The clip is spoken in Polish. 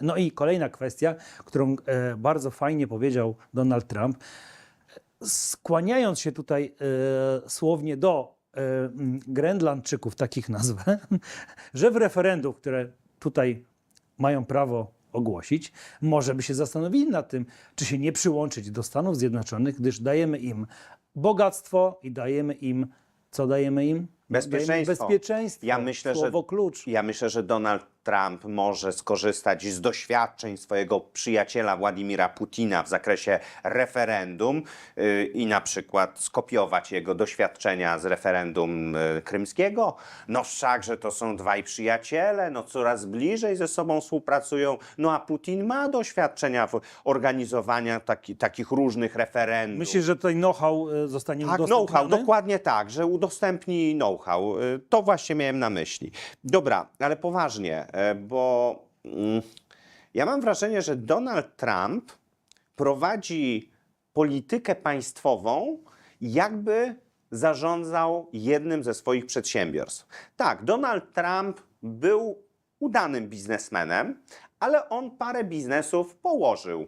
No i kolejna kwestia, którą e, bardzo fajnie powiedział Donald Trump, skłaniając się tutaj e, słownie do e, Grenlandczyków, takich nazwę, że w referendum, które tutaj mają prawo ogłosić, może by się zastanowili nad tym, czy się nie przyłączyć do Stanów Zjednoczonych, gdyż dajemy im bogactwo i dajemy im, co dajemy im? Bezpieczeństwo. bezpieczeństwo. Ja myślę, że- klucz. Ja myślę, że Donald Trump może skorzystać z doświadczeń swojego przyjaciela Władimira Putina w zakresie referendum yy, i na przykład skopiować jego doświadczenia z referendum yy, krymskiego. No wszakże to są dwaj przyjaciele, no coraz bliżej ze sobą współpracują. No a Putin ma doświadczenia w organizowaniu taki, takich różnych referendum. Myślisz, że tutaj know-how e, zostanie Tak, udostępniony? know-how, dokładnie tak, że udostępni know-how. Y, To właśnie miałem na myśli. Dobra, ale poważnie, e, bo mm, ja mam wrażenie, że Donald Trump prowadzi politykę państwową, jakby zarządzał jednym ze swoich przedsiębiorstw. Tak, Donald Trump był udanym biznesmenem, ale on parę biznesów położył.